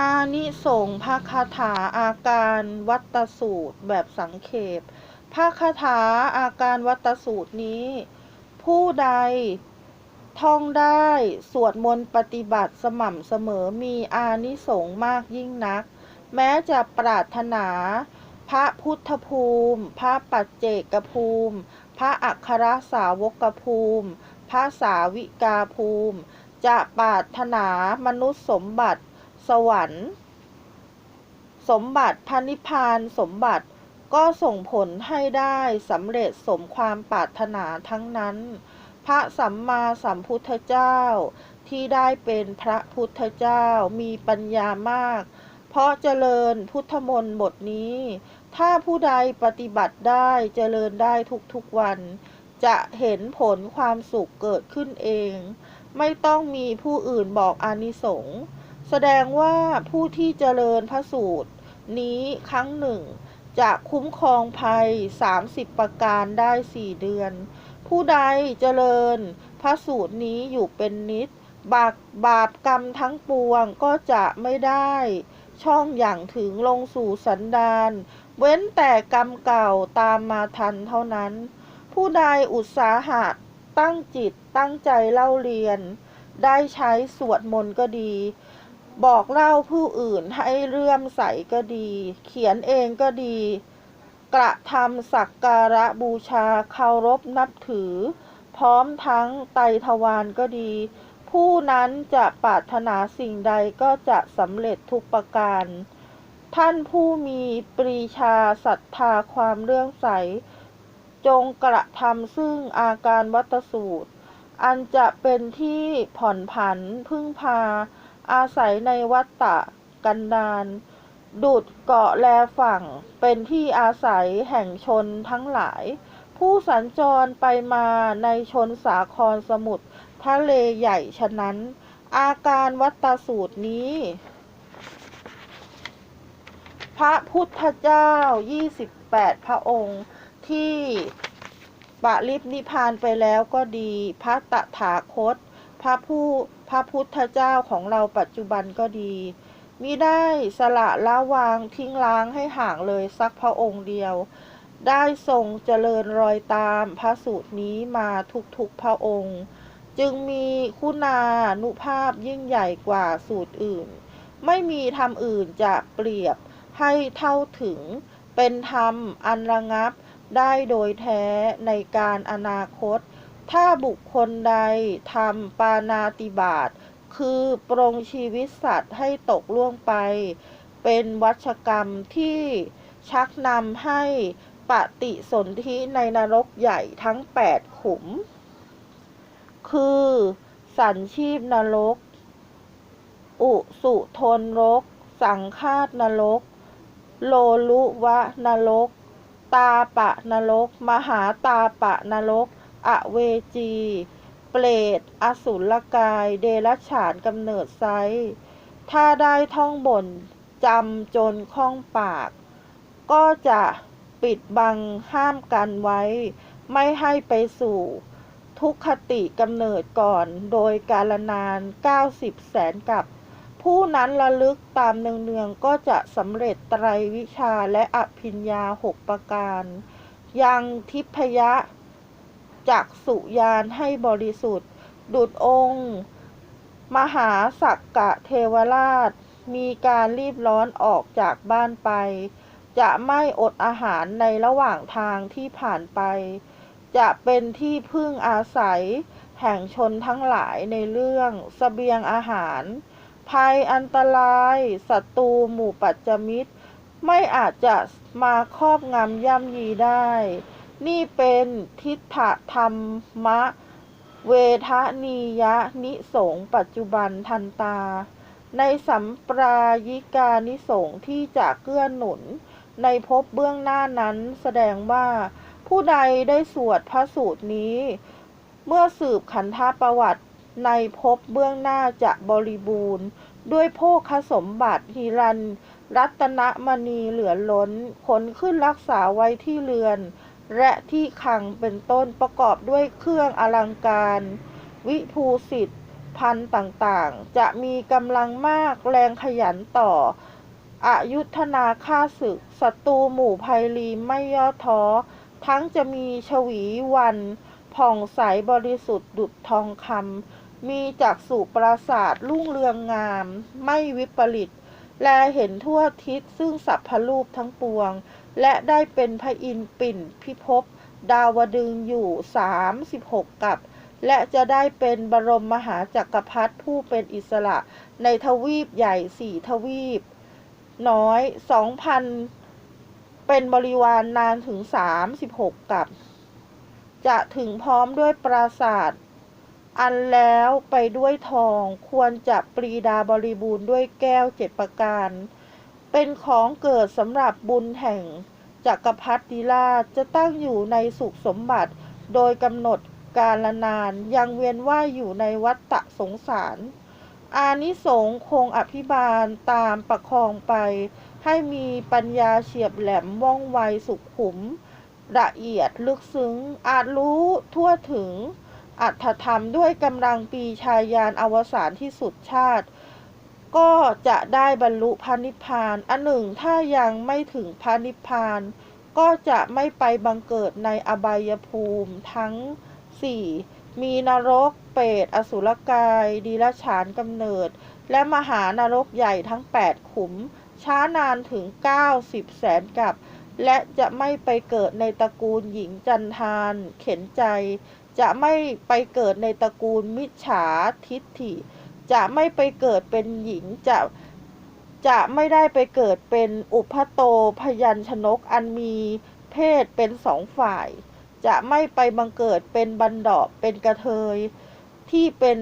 อานิสงส์พระคาถาอาการวัตสูตรแบบสังเขปพระคาถาอาการวัตตสูตรนี้ ผู้ใดท่องได้สวดมนต์ปฏิบัติสม่ำเสมอมีอานิสงส์มากยิ่งนัก แม้จะปรารถนา พระพุทธภูมิ พระปัจเจกภูมิ พระอัครสาวกภูมิ พระสาวิกาภูมิ จะปรารถนามนุษย์สมบัติ สวรรค์ สมบัติพระนิพพานสมบัติก็ส่งผลให้ได้สำเร็จสมความปรารถนาทั้งนั้น พระสัมมาสัมพุทธเจ้าที่ได้เป็นพระพุทธเจ้ามีปัญญามาก เพราะเจริญพุทธมนต์บทนี้ ถ้าผู้ใดปฏิบัติได้เจริญได้ทุกๆวัน จะเห็นผลความสุขเกิดขึ้นเอง ไม่ต้องมีผู้อื่นบอกอานิสงส์ แสดงว่าผู้ที่เจริญพระสูตร นี้ครั้งหนึ่ง จะคุ้มครองภัย 30 ประการได้4เดือน ผู้ใดเจริญพระสูตรนี้อยู่เป็นนิด บาปบาปกรรมทั้งปวงก็จะไม่ได้ ช่องอย่างถึงลงสู่สันดานเว้นแต่กรรมเก่าตามมาทันเท่านั้น ผู้ใดอุตสาหะตั้งจิตตั้งใจเล่าเรียน ได้ใช้สวดมนต์ก็ดี บอกเล่าผู้อื่นให้เลื่อมใสก็ดี เขียนเองก็ดี กระทำสักการะบูชาเคารพนับถือ พร้อมทั้งไตทวารก็ดี ผู้นั้นจะปรารถนาสิ่งใดก็จะสำเร็จทุกประการ ท่านผู้มีปรีชาศรัทธาความเลื่อมใส จงกระทำซึ่งอาการวัตสูตร อันจะเป็นที่ผ่อนผันพึ่งพา อาศัยในวัฏฏะกันดารดุดเกาะแลฝั่งเป็นที่อาศัยแห่งชนทั้งหลาย ผู้สัญจรไปมาในชนสาครสมุทรทะเลใหญ่ฉะนั้น อาการวัตสูตรนี้ พระพุทธเจ้า 28 พระองค์ที่ปริพนิพานไปแล้วก็ดี พระตถาคต พระผู้ พระพุทธเจ้าของเราปัจจุบันก็ดีมิได้สละละวางทิ้งล้างให้ห่างเลยสักพระองค์เดียว ได้ทรงเจริญรอยตามพระสูตรนี้มาทุกๆพระองค์ จึงมีคุณานุภาพยิ่งใหญ่กว่าสูตรอื่น ไม่มีธรรมอื่นจะเปรียบให้เท่าถึงเป็นธรรมอันระงับได้โดยแท้ในการอนาคต ถ้าบุคคลใดทำปานาติบาตคือปรงชีวิตสัตว์ให้ตกล่วงไป เป็นวัชกรรมที่ชักนำให้ปฏิสนธิในนรกใหญ่ทั้ง 8 ขุม คือสันชีพนรก อุสุทนรก สังคาตนรก โลลุวะนรก ตาปะนรก มหาตาปะนรก อเวจี เปรต อสุรกาย เดรัจฉานกำเนิดไซ ถ้าได้ท่องบนจำจนคล่องปาก ก็จะปิดบังห้ามกันไว้ ไม่ให้ไปสู่ ทุกขติกำเนิดก่อนโดยกาลนาน 90 แสนกับ ผู้นั้นระลึกตามเนืองๆก็จะสำเร็จไตรวิชาและอภิญญาหกประการ ยังทิพยะ จักสุยานให้บริสุทธิ์ ดุจองค์ มหาสักกะเทวราช มีการรีบร้อนออกจากบ้านไป จะไม่อดอาหารในระหว่างทางที่ผ่านไป จะเป็นที่พึ่งอาศัย แห่งชนทั้งหลายในเรื่องสเสบียงอาหาร ภัยอันตรายศัตรูหมู่ปัจจมิตร ไม่อาจจะมาครอบงำย่ำยีได้ นี่เป็นทิฏฐธรรมะ เวทนียะนิสงปัจจุบันทันตา ในสัมปรายิกานิสงที่จะเกื้อหนุน ในภพเบื้องหน้านั้นแสดงว่า ผู้ใดได้สวดพระสูตรนี้ เมื่อสืบขันธประวัติในภพเบื้องหน้าจะบริบูรณ์ ด้วยโภคสมบัติฮิรัน รัตนมณีเหลือล้นขนขึ้นรักษาไว้ที่เรือน และที่คังเป็นต้นประกอบด้วยเครื่องอลังการ วิภูสิทธิ์พันธ์ต่างๆ จะมีกำลังมากแรงขยันต่ออายุธนาค่าศึกศัตรูหมู่ไพลีไม่ย่อท้อ ทั้งจะมีชวีวันผ่องใสบริสุทธิ์ดุจทองคำมีจากสุปราศาสตร์รุ่งเรืองงาม ไม่วิปริต แลเห็นทั่วทิศซึ่งสัพพรูปทั้งปวง และได้เป็นพระอินทร์ปิ่นพิภพดาวดึงอยู่สามสิบหกกับ และจะได้เป็นบรมมหาจักรพรรดิผู้เป็นอิสระ ในทวีปใหญ่สี่ทวีป น้อยสองพันเป็นบริวารนนานถึงสามสิบหกกับ จะถึงพร้อมด้วยปราศาสตร์อันแล้วไปด้วยทองควรจะปรีดาบริบูรณ์ด้วยแก้วเจ็ดประการ เป็นของเกิดสำหรับบุญแห่งจักรพรรดิราชจะตั้งอยู่ในสุขสมบัติ โดยกำหนดกาลนานยังเวียนว่ายอยู่ในวัฏฏะสงสาร อานิสงส์คงอภิบาลตามประคองไป ให้มีปัญญาเฉียบแหลมว่องไวสุขุม ละเอียดลึกซึ้ง อาจรู้ทั่วถึงอัตถธรรมด้วยกำลังปีชายานอวสานที่สุดชาติ ก็จะได้บรรลุพระนิพพาน อันหนึ่งถ้ายังไม่ถึงพระนิพพาน ก็จะไม่ไปบังเกิดในอบายภูมิทั้งสี่มีนรกเปรตอสุรกาย ดีลฉานกำเนิด และมหานรกใหญ่ทั้ง 8 ขุม ช้านานถึง 90 แสนกับ และจะไม่ไปเกิดในตระกูลหญิงจันทาน เข็นใจ จะไม่ไปเกิดในตระกูลมิจฉาทิฏฐิ จะไม่ไปเกิดเป็นหญิงจะจะไม่ได้ไปเกิดเป็นอุพโตพยัญชนกอันมีเพศเป็นสองฝ่าย จะไม่ไปบังเกิดเป็นบันดอบเป็นกระเทย ที่เป็น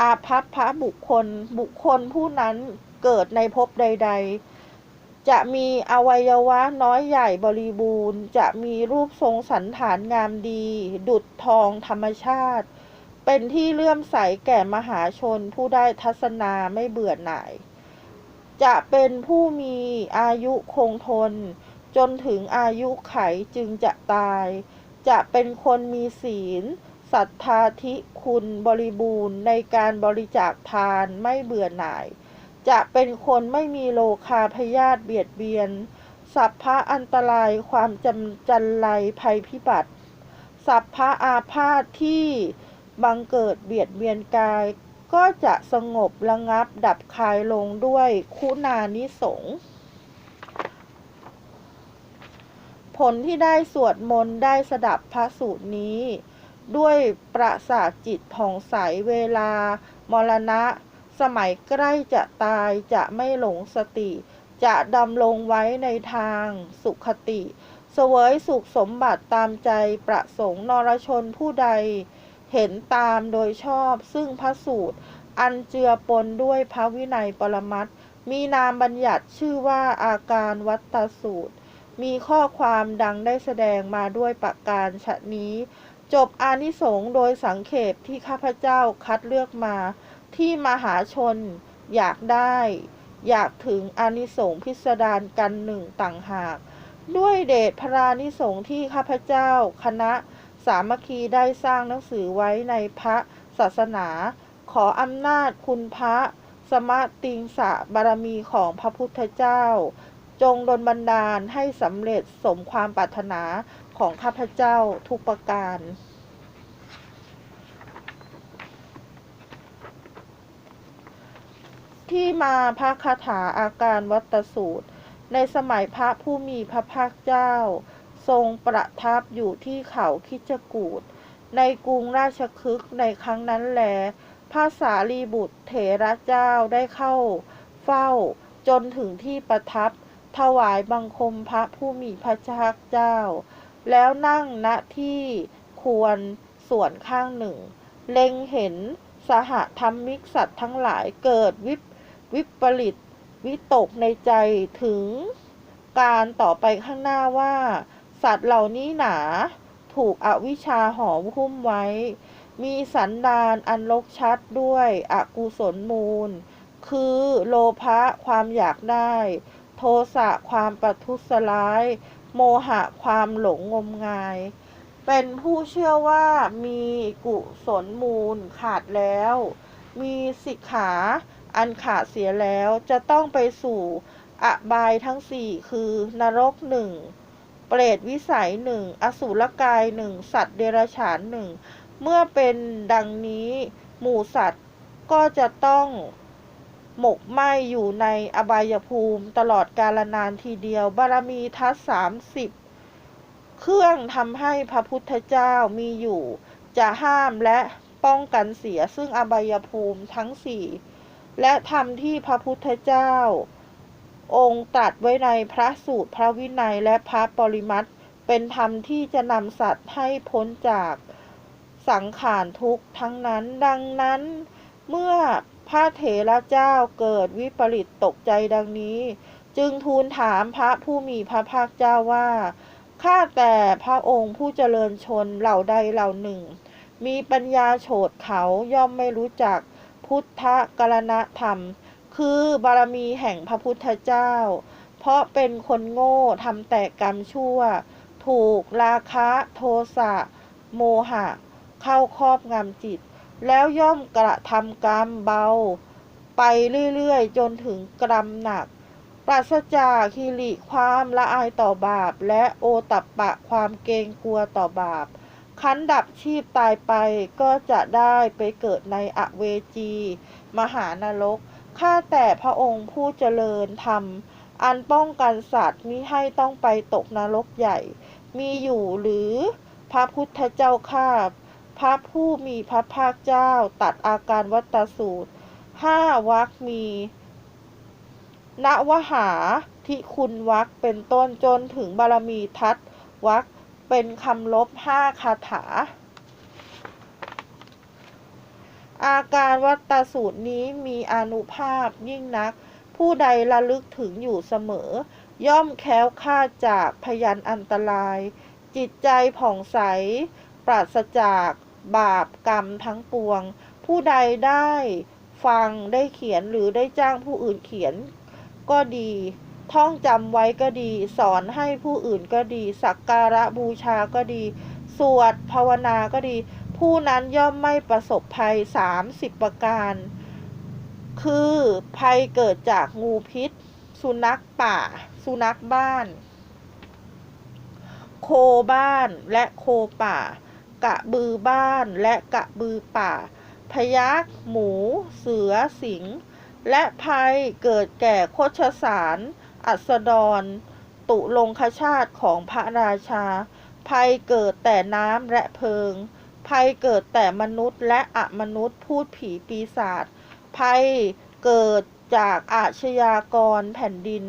อาภัพพระบุคคล บุคคลผู้นั้นเกิดในภพใด ๆ จะมีอวัยวะน้อยใหญ่บริบูรณ์ จะมีรูปทรงสันฐานงามดี ดุจทองธรรมชาติ เป็นที่เลื่อมใสแก่มหาชนผู้ได้ทัศนาไม่เบื่อหน่าย จะเป็นผู้มีอายุคงทน จนถึงอายุไขจึงจะตาย จะเป็นคนมีศีลศรัทธาธิคุณบริบูรณ์ในการบริจาคทานไม่เบื่อหน่าย จะเป็นคนไม่มีโลคาพยาธิเบียดเบียน สัพพะอันตรายความจำจันไรภัยพิบัติ สัพพะอาพาธที่ บังเกิดเบียดเบียนกาย ก็จะสงบระงับดับคลายลงด้วยคุณานิสงผลที่ได้สวดมนต์ได้สดับพระสูตรนี้ ด้วยประสาทจิตผ่องใสเวลา มรณะ สมัยใกล้จะตายจะไม่หลงสติ จะดำลงไว้ในทางสุขติเสวยสุขสมบัติตามใจประสงค์นรชนผู้ใด เห็นตามโดยชอบซึ่งพระสูตร อันเจือปนด้วยพระวินัยปรมัตมีนามบัญญัติชื่อว่าอาการวัตตสูตร มีข้อความดังได้แสดงมาด้วยประการฉะนี้ จบอานิสงส์โดยสังเขปที่ข้าพเจ้าคัดเลือกมา ที่มหาชนอยากได้ อยากถึงอานิสงส์พิสดารกันหนึ่งต่างหาก ด้วยเดชพระานิสงส์ที่ข้าพเจ้าคณะ สามัคคีได้สร้างหนังสือไว้ในพระศาสนา ขออำนาจคุณพระสมะติงสะบารมีของพระพุทธเจ้า จงดลบันดาลให้สำเร็จสมความปรารถนาของข้าพเจ้าทุกประการที่มาพระคาถาอาการวัตสูตร ในสมัยพระผู้มีพระภาคเจ้า ทรงประทับอยู่ที่เขาคิจกูฏในกรุงราชคฤห์ในครั้งนั้นแล พระสารีบุตรเถระเจ้าได้เข้า เฝ้าจนถึงที่ประทับ ถวายบังคมพระผู้มีพระภาคเจ้า แล้วนั่งณที่ควรส่วนข้างหนึ่ง เล็งเห็นสหธรรมิกสัตว์ทั้งหลายเกิดวิปวิปริต วิตกในใจถึงการต่อไปข้างหน้าว่า สัตว์เหล่านี้หนา ถูกอวิชชาห่อหุ้มไว้ มีสันดานอันลกชัดด้วยอกุศลมูล คือโลภะความอยากได้ โทสะความประทุษร้าย โมหะความหลงงมงาย เป็นผู้เชื่อว่ามีกุศลมูลขาดแล้ว มีสิกขาอันขาดเสียแล้วจะต้องไปสู่อบายทั้งสี่คือนรกหนึ่ง เปรตวิสัยหนึ่งอสุรกายหนึ่งสัตว์เดรัจฉานหนึ่งเมื่อเป็นดังนี้หมู่สัตว์ก็จะต้องหมกไหมอยู่ในอบายภูมิตลอดกาลนานทีเดียว บารมีทัศสามสิบเครื่องทำให้พระพุทธเจ้ามีอยู่ จะห้ามและป้องกันเสียซึ่งอบายภูมิทั้งสี่และธรรมที่พระพุทธเจ้า องค์ตรัสไว้ในพระสูตรพระวินัยและพระปริมัติเป็นธรรมที่จะนำสัตว์ให้พ้นจากสังขารทุกข์ทั้งนั้น ดังนั้น เมื่อพระเถระเจ้าเกิดวิปริตตกใจดังนี้ จึงทูลถามพระผู้มีพระภาคเจ้าว่าข้าแต่พระองค์ผู้เจริญชนเหล่าใดเหล่าหนึ่ง มีปัญญาโฉดเขาย่อมไม่รู้จักพุทธกรณธรรม คือบารมีแห่งพระพุทธเจ้า เพราะเป็นคนโง่ทำแต่กรรมชั่ว ถูกราคะโทสะโมหะ เข้าครอบงำจิต แล้วย่อมกระทำกรรมเบา ไปเรื่อยๆ จนถึงกรรมหนัก ปราศจากฮิริความละอายต่อบาป และโอตัปปะความเกรงกลัวต่อบาปคันดับชีพตายไปก็จะได้ไปเกิดในอเวจี มหานรก ข้าแต่พระองค์ผู้เจริญธรรม อันป้องกันสัตว์มิให้ต้องไปตกนรกใหญ่ มีอยู่หรือพระพุทธเจ้าข้าพระผู้มีพระภาคเจ้าตัดอาการวัตสูตรห้าวักมีณวหาทิคุณวักเป็นต้นจนถึงบารมีทัศวักเป็นคำลบห้าคาถา อาการวัตสูตรนี้มีอนุภาพยิ่งนัก ผู้ใดระลึกถึงอยู่เสมอ ย่อมแค้วคลาดจากพยันอันตราย จิตใจผ่องใส ปราศจากบาปกรรมทั้งปวง ผู้ใดได้ฟังได้เขียนหรือได้จ้างผู้อื่นเขียน ก็ดี ท่องจำไว้ก็ดี สอนให้ผู้อื่นก็ดี สักการะบูชาก็ดี สวดภาวนาก็ดี ผู้นั้นย่อมไม่ประสบภัย 30 ประการ คือภัยเกิดจากงูพิษ สุนัขป่า สุนัขบ้าน โคบ้านและโคป่ากระบือบ้านและกระบือป่า พยักหมู เสือสิง และภัยเกิดแก่โคชสาร อัสดร ตุลงคชาติของพระราชา ภัยเกิดแต่น้ำและเพลิง ภัยเกิดแต่มนุษย์และอมนุษย์พูดผีปีศาจ ภัยเกิดจากอาชญากรแผ่นดิน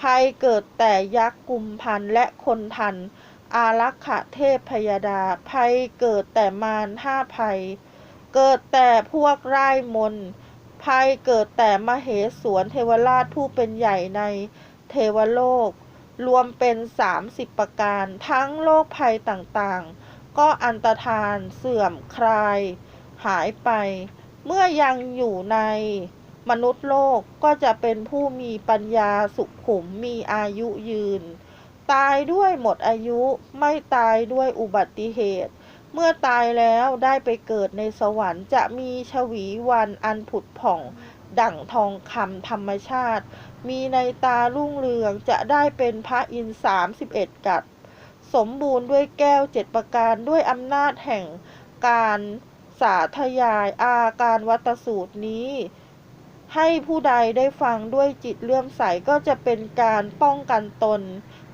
ภัยเกิดแต่ยักษ์กุมพันและคนทัน อารักขะเทพพยดา ภัยเกิดแต่มารห้าภัย เกิดแต่พวกไร้มน ภัยเกิดแต่มเหสวนเทวราชผู้เป็นใหญ่ในเทวโลก รวมเป็น30ประการ ทั้งโรคภัยต่างๆ ก็อันตรธานเสื่อมคลาย หายไป เมื่อยังอยู่ในมนุษย์โลกก็จะเป็นผู้มีปัญญาสุขุมมีอายุยืน ตายด้วยหมดอายุไม่ตายด้วยอุบัติเหตุ เมื่อตายแล้วได้ไปเกิดในสวรรค์จะมีชวีวันอันผุดผ่อง ดั่งทองคำธรรมชาติ มีในตารุ่งเรืองจะได้เป็นพระอินทร์สามสิบเอ็ดกัด สมบูรณ์ด้วยแก้วเจ็ดประการด้วยอำนาจแห่งการสาธยายอาการวัตสูตรนี้ ให้ผู้ใดได้ฟังด้วยจิตเลื่อมใสก็จะเป็นการป้องกันตน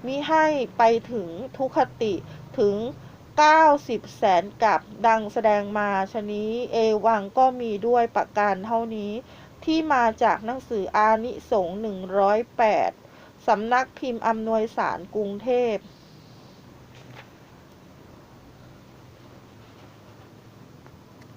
มิให้ไปถึงทุคติถึง 90 แสนกับดังแสดงมาชนี้เอวังก็มีด้วยประการเท่านี้ ที่มาจากหนังสืออานิสงส์108สำนักพิมพ์อำนวยสารกรุงเทพ